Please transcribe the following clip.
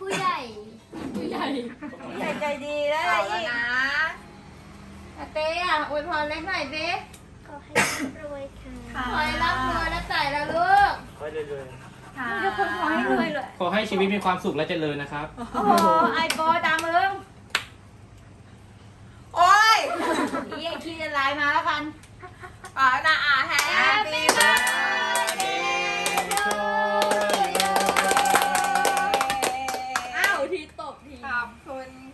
ผู้ใหญ่ผู้ใหญ่ใหญ่ใจดีแล้วเอาแนะอาเต้อะอวยพรเล็กหน่อยเบ๊ขอให้รวยค่ะขอให้ร่ำรวยนะใจ่แล้วลูกค่ยเลยค่ะทุขอให้รวยเลยขอให้ชีวิตมีความสุขและเจริญนะครับ โอ้โหไอโบตามมึงโอ้ยอีไอคีจะไลน์มาแล้วกันอ๋อนะอ่า คน